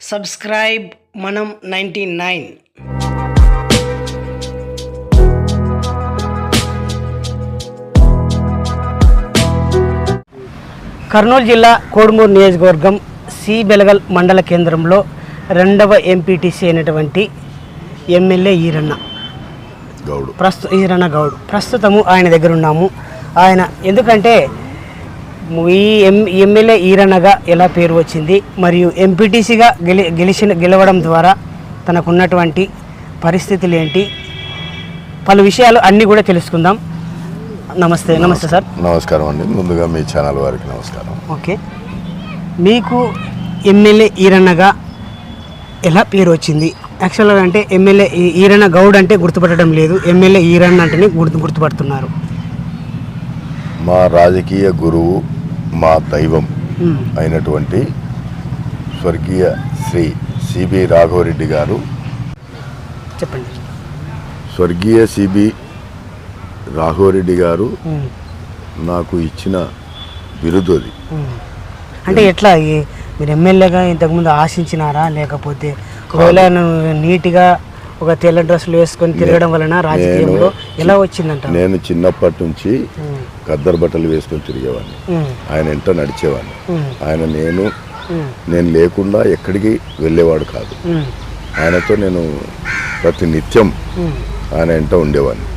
Subscribe మనం ninety nine. Kurnool జిల్లా కోడుమూరు నియోజకవర్గం సి బెలగల్ మండల కేంద్రంలో రెండవ ఎంపీటీసీ అయినటువంటి ఎమ్మెల్యే ఈరన్న. గౌడు. ప్రస్తు ఈరన్న గౌడ్. ప్రస్తుతము ఆయన దగ్గర ఉన్నాము. ఆయన ఎందుకంటే ఈ ఎం ఎమ్మెల్యే ఈరన్నగా ఎలా పేరు వచ్చింది మరియు ఎంపీటీసీగా గెలి గెలిచిన గెలవడం ద్వారా తనకున్నటువంటి పరిస్థితులు ఏంటి? పలు విషయాలు అన్నీ కూడా తెలుసుకుందాం. నమస్తే నమస్తే సార్. నమస్కారం అండి. ముందుగా మీ ఛానల్ వారికి నమస్కారం. ఓకే. మీకు ఎమ్మెల్యే ఈరన్నగా ఎలా పేరు వచ్చింది? యాక్చువల్గా అంటే ఎమ్మెల్యే ఈరన్న గౌడ్ అంటే గుర్తుపట్టడం లేదు. ఎమ్మెల్యే ఈరన్న అంటేనే గుర్తు గుర్తుపడుతున్నారు. మా రాజకీయ గురువు మా దైవం. అయినటువంటి స్వర్గీయ శ్రీ సిబి రాఘవరెడ్డి గారు చెప్పండి స్వర్గీయ సిబి రాఘవరెడ్డి గారు. నాకు ఇచ్చిన బిరుదు అది. అంటే ఎట్లా మీరు ఎమ్మెల్యేగా ఇంతకుముందు ఆశించినారా లేకపోతే ఒకవేళ నీట్గా ఒక తెల్ల డ్రెస్సులు వేసుకొని తిరగడం వలన రాజకీయంలో ఎలా వచ్చిందంట నేను చిన్నప్పటి నుంచి మ్మ్. ఖద్దరు బట్టలు వేసుకొని తిరిగేవాడిని. ఆయన ఎంట నడిచేవాడిని. ఆయన నేను. నేను లేకుండా ఎక్కడికి వెళ్ళేవాడు కాదు. ఆయనతో నేను ప్రతి నిత్యం. ఆయన ఎంట ఉండేవాడిని.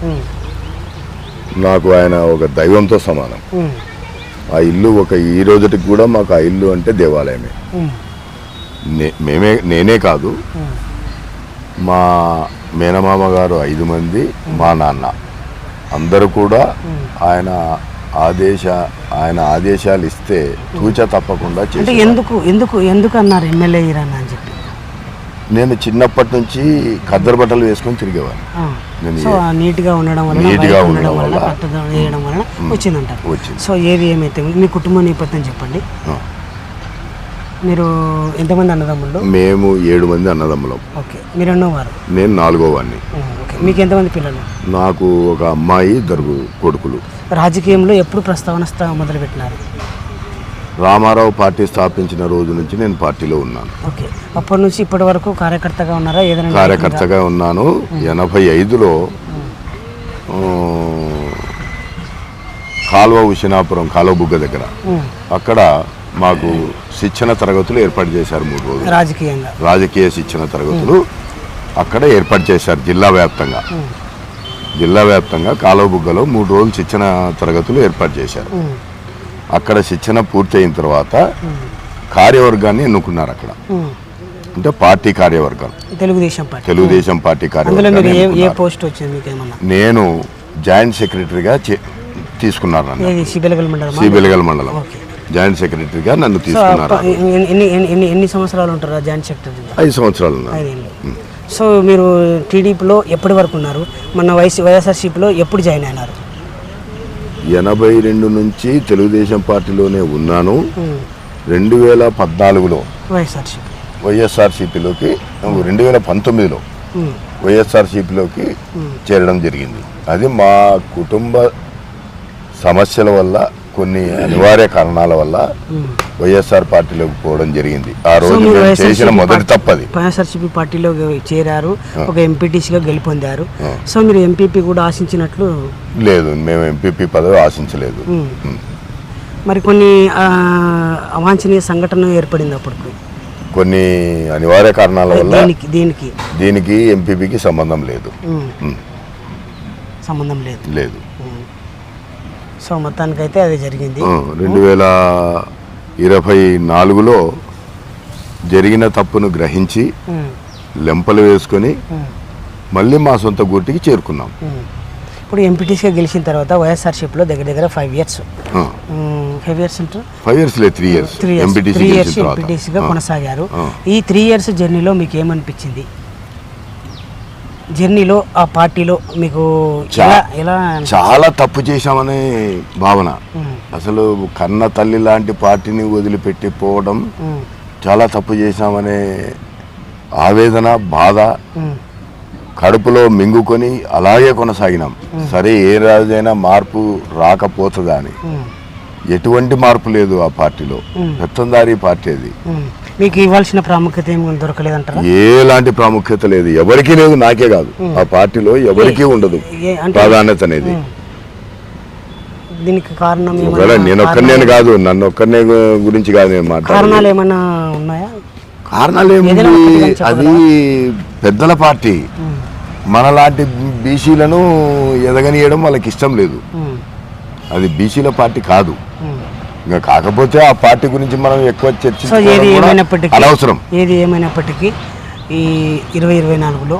నాకు ఆయన ఒక దైవంతో సమానం. ఆ ఇల్లు ఒక ఈ రోజుటికి కూడా మాకు ఆ ఇల్లు అంటే దేవాలయమే మ్మ్. నేనే కాదు. మా మేనమామ గారు ఐదు మంది మా నాన్న. అందరూ కూడా ఆయన ఆదేశ ఆయన ఆదేశాలు ఇస్తే తూచ తప్పకుండా అంటే ఎందుకు ఎందుకు ఎందుకు అన్నారు ఎమ్మెల్యే ఈరన్న అని చెప్పి? నేను చిన్నప్పటి నుంచి ఖద్దరు బట్టలు వేసుకొని. నేను సో ఆ నీట్గా ఉండడం వలన నీట్గా ఉండడం వల్ల, పట్టుదల వేయడం వలన వచ్చిందంటారు. వచ్చింది. సో ఏది ఏమైతే మీ కుటుంబ నేపథ్యం చెప్పండి. మీరు ఎంతమంది అన్నదమ్ముళ్ళు మేము ఏడు మంది అన్నదమ్ములం. ఓకే. మీరు అన్నవారు నేను నాలుగో వాడిని ఓకే. మీకు ఎంతమంది పిల్లలు? నాకు ఒక అమ్మాయి ఇద్దరు కొడుకులు. రాజకీయంలో ఎప్పుడు ప్రస్తావన మొదలుపెట్టినారు? రామారావు పార్టీ స్థాపించిన రోజు నుంచి నేను పార్టీలో ఉన్నాను. ఓకే. అప్పటి నుంచి ఇప్పటి వరకు కార్యకర్తగా ఉన్నారా? ఏదైనా కార్యకర్తగా ఉన్నాను. ఎనభై ఐదులో కాలువ ఉషినాపురం కాలువ బుగ్గ దగ్గర. అక్కడ మాకు శిక్షణ తరగతులు ఏర్పాటు చేశారు మూడు రోజులు. రాజకీయంగా. రాజకీయ శిక్షణ తరగతులు అక్కడ ఏర్పాటు చేశారు జిల్లా వ్యాప్తంగా. జిల్లా వ్యాప్తంగా కాలువ బుగ్గలో మూడు రోజులు శిక్షణ తరగతులు ఏర్పాటు చేశారు. అక్కడ శిక్షణ పూర్తయిన తర్వాత కార్యవర్గాన్ని ఎన్నుకున్నారు అక్కడ. అంటే పార్టీ కార్యవర్గం. తెలుగుదేశం పార్టీ. తెలుగుదేశం పార్టీ ఏమన్నా? నేను జాయింట్ సెక్రటరీగా చే- తీసుకున్నారు నన్ను. ఏది? సిబిలగల్ మండలం సిబిలగల్ మండలం. ఓకే. జాయింట్ సెక్రటరీగా నన్ను తీసుకున్నారు. ఎన్ని సంవత్సరాలు ఉంటారా జాయింట్ సెక్రటరీగా ఐదు సంవత్సరాలు సో మీరు టీడీపీలో ఎప్పటి వరకు ఉన్నారు? మన వైసీ వైఎస్ఆర్సీపీలో ఎప్పుడు జాయిన్ అయినారు? ఎనభై రెండు నుంచి తెలుగుదేశం పార్టీలోనే ఉన్నాను. రెండు వేల పద్నాలుగులో వైఎస్ఆర్సీపీ. వైఎస్ఆర్సీపీలోకి రెండు వేల పంతొమ్మిదిలో వైఎస్ఆర్సీపీలోకి చేరడం జరిగింది. అది మా కుటుంబ సమస్యల వల్ల కొన్ని అనివార్య కారణాల వల్ల. వైఎస్ఆర్ పార్టీలోకి పోవడం జరిగింది. ఆ రోజు చేసిన మొదటి తప్పది. వైఎస్ఆర్సీపీ పార్టీలో చేరారు. ఒక ఎంపీటీసీగా గెలుపొందారు. సో మీరు ఎంపీపీ కూడా ఆశించినట్లు లేదు మేము ఎంపీపీ పదవి ఆశించలేదు. మరి కొన్ని అవాంఛనీయ సంఘటన ఏర్పడింది అప్పుడు కొన్ని అనివార్య కారణాల వల్ల దీనికి దీనికి? దీనికి ఎంపీపీకి సంబంధం లేదు. సంబంధం లేదు. లేదు. సో మొత్తానికైతే అది జరిగింది. రెండు వేల ఇరవై నాలుగులో జరిగిన తప్పును గ్రహించి లెంపలు వేసుకొని మళ్ళీ మా సొంత గూటికి చేరుకున్నాం. ఇప్పుడు ఎంపీటీసీగా గెలిచిన తర్వాత వైఎస్ఆర్సీపీలో దగ్గర దగ్గర five years five years five years లేదు three years three years three years ఎంపీటీసీగా. కొనసాగారు. ఈ త్రీ ఇయర్స్ జర్నీలో మీకు ఏమనిపించింది? జర్నీలో ఆ పార్టీలో మీకు చా- ఎలా ఎలా చాలా తప్పు చేశామనే భావన. అసలు కన్న తల్లి లాంటి పార్టీని వదిలిపెట్టి పోవడం చాలా తప్పు చేశామనే ఆవేదన బాధ కడుపులో మింగుకొని అలాగే కొనసాగినాం. సరే ఏ రోజైనా మార్పు రాకపోతుందా అని. ఎటువంటి మార్పు లేదు ఆ పార్టీలో. పెత్తందారి పార్టీ అది. మీకు ఇవ్వాల్సిన ప్రాముఖ్యత ఏమి దొరకలేదంటారా? ఎలాంటి ప్రాముఖ్యత లేదు. ఎవరికీ లేదు నాకే కాదు. ఆ పార్టీలో ఎవరికీ ఉండదు ప్రాధాన్యత అనేది. దీనికి కారణం నేను ఒక్కనే కాదు నన్ను ఒక్కనే గురించి కాదు నేను కారణాలు ఏమైనా ఉన్నాయా? కారణాలు ఏముంది? కానీ అది పెద్దల పార్టీ. మనలాంటి బీసీలను ఎదగనియడం వాళ్ళకి ఇష్టం లేదు. అది బీసీల పార్టీ కాదు. ఇంకా కాకపోతే ఆ పార్టీ గురించి మనం ఎక్కువ ఏమైనప్పటికీ అనవసరం. ఏది ఏమైనప్పటికీ ఈ ఇరవై ఇరవై నాలుగులో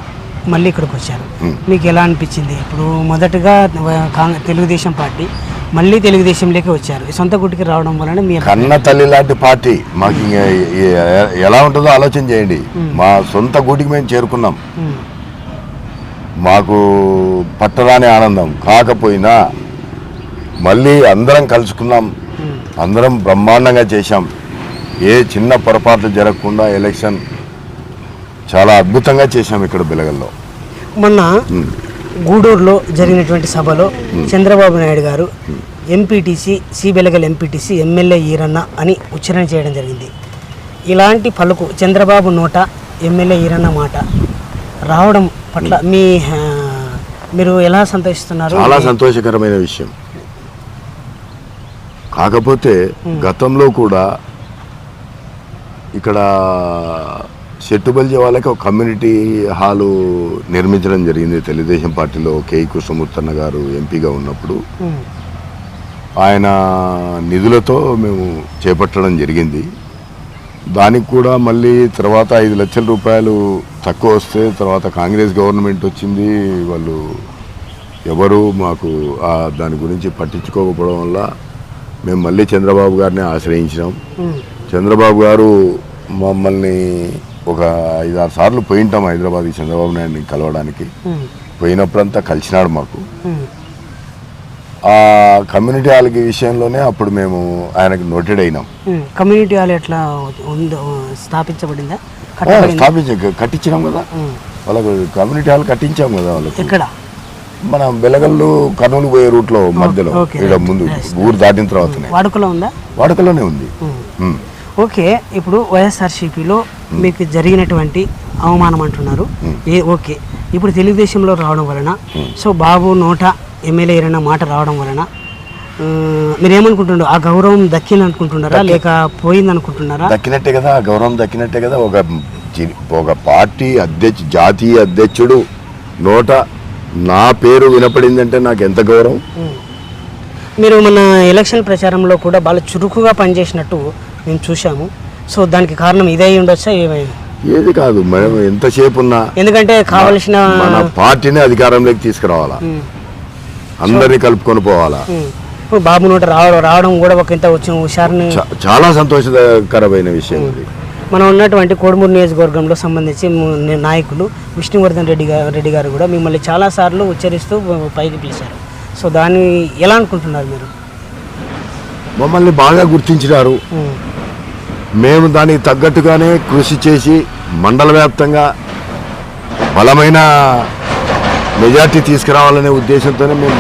మళ్ళీ ఇక్కడికి వచ్చారు. మీకు ఎలా అనిపించింది? ఇప్పుడు మొదటగా కాంగ్రెస్ తెలుగుదేశం పార్టీ మళ్ళీ తెలుగుదేశంలోకి వచ్చారు. సొంత గుడికి రావడం వలన మీ కన్న తల్లి లాంటి పార్టీ. మాకు ఎలా ఉంటుందో ఆలోచన చేయండి. మా సొంత గూటికి మేము చేరుకున్నాం. మాకు పట్టరాని ఆనందం. కాకపోయినా మళ్ళీ అందరం కలుసుకున్నాం. అందరం బ్రహ్మాండంగా చేశాం. ఏ చిన్న పొరపాట్లు జరగకుండా ఎలక్షన్ చాలా అద్భుతంగా చేశాం ఇక్కడ బిలగల్లో. మొన్న. గూడూరులో జరిగినటువంటి సభలో చంద్రబాబు నాయుడు గారు ఎంపీటీసీ సిబెలగల్ ఎంపీటీసీ ఎమ్మెల్యే ఈరన్న అని ఉచ్చారణ చేయడం జరిగింది. ఇలాంటి పలుకు చంద్రబాబు నోట ఎమ్మెల్యే ఈరన్న మాట రావడం పట్ల మీ మీరు ఎలా సంతోషిస్తున్నారు? చాలా సంతోషకరమైన విషయం. కాకపోతే గతంలో కూడా ఇక్కడ చెట్టుబల్జీ వాళ్ళకి ఒక కమ్యూనిటీ హాలు నిర్మించడం జరిగింది. తెలుగుదేశం పార్టీలో కేఈ కృష్ణమూర్తన్న గారు ఎంపీగా ఉన్నప్పుడు ఆయన నిధులతో మేము చేపట్టడం జరిగింది. దానికి కూడా మళ్ళీ తర్వాత ఐదు లక్షల రూపాయలు తక్కువ వస్తే తర్వాత కాంగ్రెస్ గవర్నమెంట్ వచ్చింది. వాళ్ళు ఎవరు మాకు దాని గురించి పట్టించుకోకపోవడం వల్ల మేము మళ్ళీ చంద్రబాబు గారిని ఆశ్రయించినాం. చంద్రబాబు గారు మమ్మల్ని ఒక ఐదారు సార్లు పోయింటాం హైదరాబాద్కి చంద్రబాబు నాయుడిని కలవడానికి. పోయినప్పుడంతా కలిసినాడు మాకు. ఆ కమ్యూనిటీ హాల్కి విషయంలోనే అప్పుడు మేము ఆయనకు నోటెడ్ అయినాం. కమ్యూనిటీ హాల్ ఎట్లా ఉందో స్థాపించబడిందా? స్థాపించ కట్టించినాం కదా. వాళ్ళకు కమ్యూనిటీ హాల్ కట్టించాం కదా వాళ్ళకి. ఎక్కడ? మన బెలగల్లు కర్నూలు పోయే రూట్లో మధ్యలో ఓకే. ఇక్కడ ముందు ఊరు దాటిన తర్వాతనే. వాడుకలో ఉందా? వాడుకలోనే ఉంది. ఉమ్. ఉమ్. ఓకే ఇప్పుడు వైఎస్ఆర్సీపీలో మీకు జరిగినటువంటి అవమానం అంటున్నారు. ఏ ఓకే. ఇప్పుడు తెలుగుదేశంలో రావడం వలన సో బాబు నోట ఎమ్మెల్యే ఏరైనా మాట రావడం వలన ఆ, మీరేమనుకుంటున్నారు ఆ గౌరవం దక్కింది అనుకుంటున్నారా లేక పోయింది అనుకుంటున్నారా దక్కినట్టే కదా ఆ గౌరవం దక్కినట్టే కదా. ఒక ఒక పార్టీ అధ్యక్ష జాతీయ అధ్యక్షుడు నోట నా పేరు వినపడిందంటే నాకు ఎంత గౌరవం? మీరు మన ఎలక్షన్ ప్రచారంలో కూడా బాగా చురుకుగా పనిచేసినట్టు మేము చూసాము సో దానికి కారణం ఇదే ఉండొచ్చా ఏమైంది ఏది కాదు మనం ఎంతసేపు ఉన్నా ఎందుకంటే కావలసిన మన పార్టీని అధికారంలోకి తీసుకురావాలా. అందరినీ కలుపుకొని పోవాలా? బాబు నోట రావడం రావడం కూడా ఒక ఇంత వచ్చిన హుషారుని చాలా సంతోషకరమైన విషయం ఇది. మనం ఉన్నటువంటి కోడుమూరు నియోజకవర్గంలో సంబంధించి నాయకులు విష్ణువర్ధన్ రెడ్డి గారు రెడ్డి గారు కూడా మిమ్మల్ని చాలాసార్లు ఉచ్చరిస్తూ పైకి పిలిచారు. సో దాన్ని ఎలా అనుకుంటున్నారు మీరు? మమ్మల్ని బాగా గుర్తించినారు. మేము. దానికి తగ్గట్టుగానే కృషి చేసి మండల వ్యాప్తంగా బలమైన మెజార్టీ తీసుకురావాలనే ఉద్దేశంతోనే మేము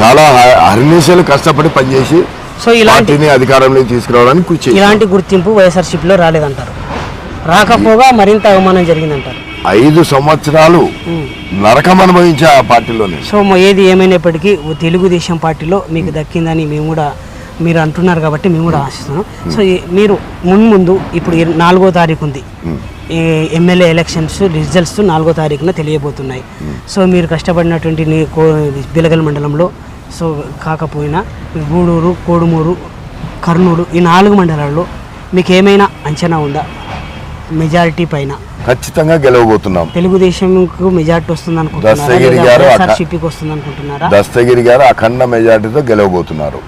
చాలా హ- అహర్నిశలు కష్టపడి పనిచేసి సో ఇలాంటి పార్టీని అధికారంలోకి తీసుకురావడానికి కృషి. ఇలాంటి గుర్తింపు వైఎస్ఆర్సీపీలో రాలేదంటారు. రాకపోగా మరింత అవమానం జరిగిందంటారు. ఐదు సంవత్సరాలు. నరకం అనుభవించా ఆ పార్టీలోనే. సో ఏది ఏమైనప్పటికీ తెలుగుదేశం పార్టీలో మీకు దక్కిందని మేము కూడా మీరు అంటున్నారు కాబట్టి మేము కూడా ఆశిస్తున్నాం. సో మీరు మున్ముందు ఇప్పుడు నాలుగో తారీఖు ఉంది. ఈ ఎమ్మెల్యే ఎలక్షన్స్ రిజల్ట్స్ నాలుగో తారీఖున తెలియబోతున్నాయి. సో మీరు కష్టపడినటువంటి బిలగల్ మండలంలో సో కాకపోయినా గూడూరు కోడుమూరు కర్నూలు ఈ నాలుగు మండలాల్లో మీకు ఏమైనా అంచనా ఉందా? మెజారిటీ పైన. ఖచ్చితంగా గెలవబోతున్నాం. తెలుగుదేశంకు మెజార్టీ వస్తుంది దస్తగిరి గారు అనుకుంటున్నారా వస్తుంది అనుకుంటున్నారా దస్తగిరి గారు అఖండ మెజార్టీతో గెలవబోతున్నారు.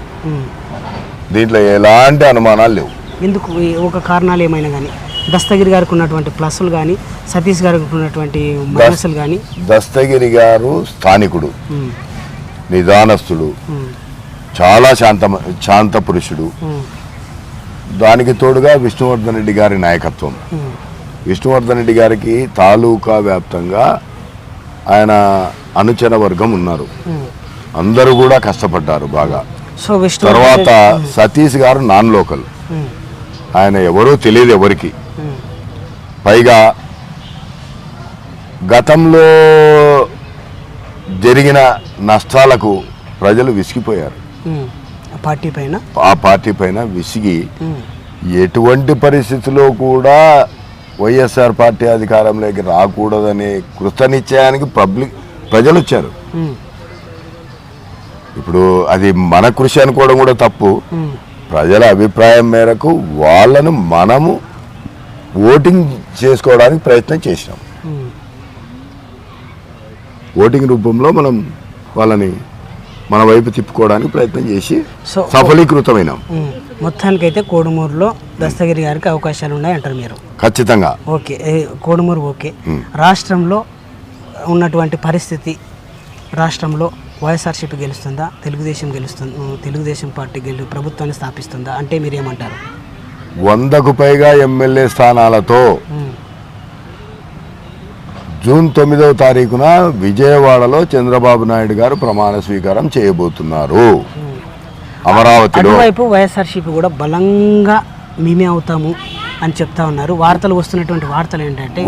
దీంట్లో ఎలాంటి అనుమానాలు లేవు. ఎందుకు? ఒక కారణాలు ఏమైనా కానీ దస్తగిరి గారికి ఉన్నటువంటి ప్లస్లు కానీ సతీష్ గారికి ఉన్నటువంటి మైనస్లు కానీ దస్తగిరి గారు స్థానికుడు. నిదానస్తుడు. చాలా శాంత శాంత పురుషుడు. దానికి తోడుగా విష్ణువర్ధన్ రెడ్డి గారి నాయకత్వం. విష్ణువర్ధన్ రెడ్డి గారికి తాలూకా వ్యాప్తంగా ఆయన అనుచర వర్గం ఉన్నారు. అందరూ కూడా కష్టపడ్డారు బాగా. తర్వాత సతీష్ గారు నాన్ లోకల్. ఆయన ఎవరో తెలియదు ఎవరికి. పైగా గతంలో జరిగిన నష్టాలకు ప్రజలు విసిగిపోయారు. పార్టీ పైన? ఆ పార్టీ పైన విసిగి ఎటువంటి పరిస్థితిలో కూడా వైఎస్ఆర్ పార్టీ అధికారంలోకి రాకూడదనే కృతనిశ్చయానికి పబ్లిక్ ప్రజలు వచ్చారు ఇప్పుడు అది మన కృషి అనుకోవడం కూడా తప్పు. ప్రజల అభిప్రాయం మేరకు వాళ్ళను మనము ఓటింగ్ చేసుకోవడానికి ప్రయత్నం చేసినాం. ఓటింగ్ రూపంలో మనం వాళ్ళని మన వైపు తిప్పుకోవడానికి ప్రయత్నం చేసి సఫలీకృతమైనాం. మొత్తానికైతే కోడుమూరులో దస్తగిరి గారికి అవకాశాలు ఉన్నాయి అంటారు మీరు. ఖచ్చితంగా. Okay Kodumur okay. రాష్ట్రంలో ఉన్నటువంటి పరిస్థితి రాష్ట్రంలో వైఎస్ఆర్సీపీ గెలుస్తుందా తెలుగుదేశం గెలుస్తుంది తెలుగుదేశం పార్టీ గెలు ప్రభుత్వాన్ని స్థాపిస్తుందా అంటే మీరేమంటారు? వందకు పైగా ఎమ్మెల్యే స్థానాలతో జూన్ తొమ్మిదవ తారీఖున విజయవాడలో చంద్రబాబు నాయుడు గారు ప్రమాణ స్వీకారం చేయబోతున్నారు. అమరావతిలో అటువైపు వైఎస్ఆర్సీపీ కూడా బలంగా మేమే అవుతాము అని చెప్తా ఉన్నారు. వార్తలు వస్తున్నటువంటి వార్తలు ఏంటంటే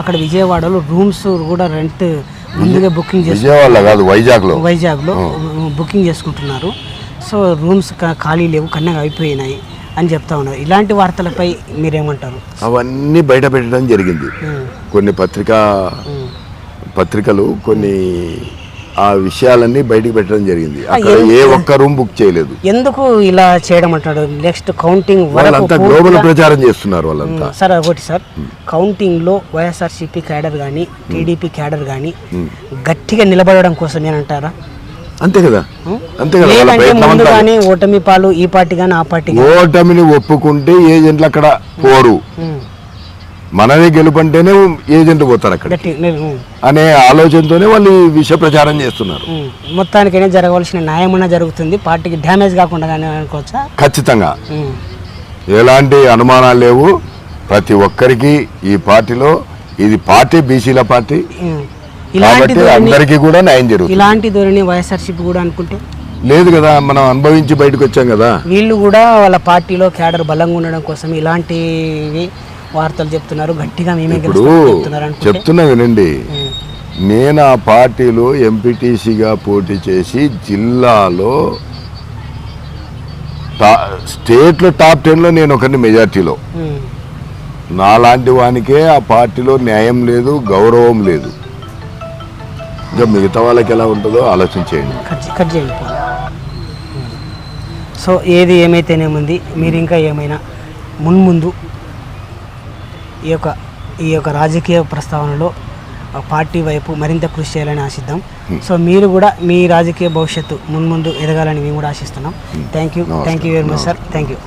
అక్కడ విజయవాడలో రూమ్స్ కూడా రెంట్ ముందుగా బుకింగ్ చేసు విజయవాడలో కాదు వైజాగ్లో. వైజాగ్లో బుకింగ్ చేసుకుంటున్నారు. సో రూమ్స్ ఖాళీ లేవు కన్నగా అయిపోయినాయి. అని చెప్తా ఉన్నారు. ఇలాంటి వార్తలపై మీరేమంటారు? అవన్నీ బయట పెట్టడం జరిగింది. కొన్ని పత్రికా. పత్రికలు కొన్ని ఆ విషయాలన్నీ బయటికి పెట్టడం జరిగింది. అక్కడ ఏ ఒక్క రూమ్ బుక్ చేయలేదు. ఎందుకు ఇలా చేయడం అంటాడు నెక్స్ట్ కౌంటింగ్ వాళ్ళంతా గ్లోబల్ ప్రచారం చేస్తున్నారు వాళ్ళంతా. సార్ ఒకటి సార్. కౌంటింగ్లో వైఎస్ఆర్సీపీ క్యాడర్ కానీ టీడీపీ క్యాడర్ కానీ గట్టిగా నిలబడడం కోసమేనంటారా అంతే కదా? అంతే కదా ఓటమి పాలు ఈ పార్టీ కానీ ఆ పార్టీ ఓటమిని ఒప్పుకుంటే ఏజెంట్లు అక్కడ పోరు. మనమే గెలుపంటేనే ఏజెంట్ పోతారు అక్కడ అనే ఆలోచనతోనే వాళ్ళు విష ప్రచారం చేస్తున్నారు. మొత్తానికైనా జరగవలసిన న్యాయమన్నా జరుగుతుంది. పార్టీకి డ్యామేజ్ కాకుండా అనుకోవచ్చా? ఖచ్చితంగా. ఎలాంటి అనుమానాలు లేవు. ప్రతి ఒక్కరికి ఈ పార్టీలో ఇది పార్టీ బీసీల పార్టీ. ఇలాంటి అందరికీ కూడా న్యాయం జరుగుతుంది. ఇలాంటి ధోరణి వైఎస్ఆర్సీపీ కూడా అనుకుంటే. లేదు కదా మనం అనుభవించి బయటకు వచ్చాం కదా. వీళ్ళు కూడా వాళ్ళ పార్టీలో క్యాడర్ బలంగా ఉండడం కోసం ఇలాంటివి వార్తలు చెప్తున్నారు. గట్టిగా మేమే ఇప్పుడు చెప్తున్నా వినండి. నేను ఆ పార్టీలో ఎంపీటీసీగా పోటీ చేసి జిల్లాలో టా- స్టేట్లో టాప్ టెన్లో నేను ఒకరిని మెజార్టీలో. నాలాంటి వానికే ఆ పార్టీలో న్యాయం లేదు గౌరవం లేదు. ఇంకా మిగతా వాళ్ళకి ఎలా ఉంటుందో ఆలోచించేయండి. కట్ చేయండి. సో ఏది ఏమైతేనేముంది మీరు ఇంకా ఏమైనా మున్ముందు ఈ యొక్క ఈ యొక్క రాజకీయ ప్రస్తావనలో పార్టీ వైపు మరింత కృషి చేయాలని ఆశిద్దాం. సో మీరు కూడా మీ రాజకీయ భవిష్యత్తు మున్ముందు ఎదగాలని మేము కూడా ఆశిస్తున్నాం. Thank you thank you very much sir thank you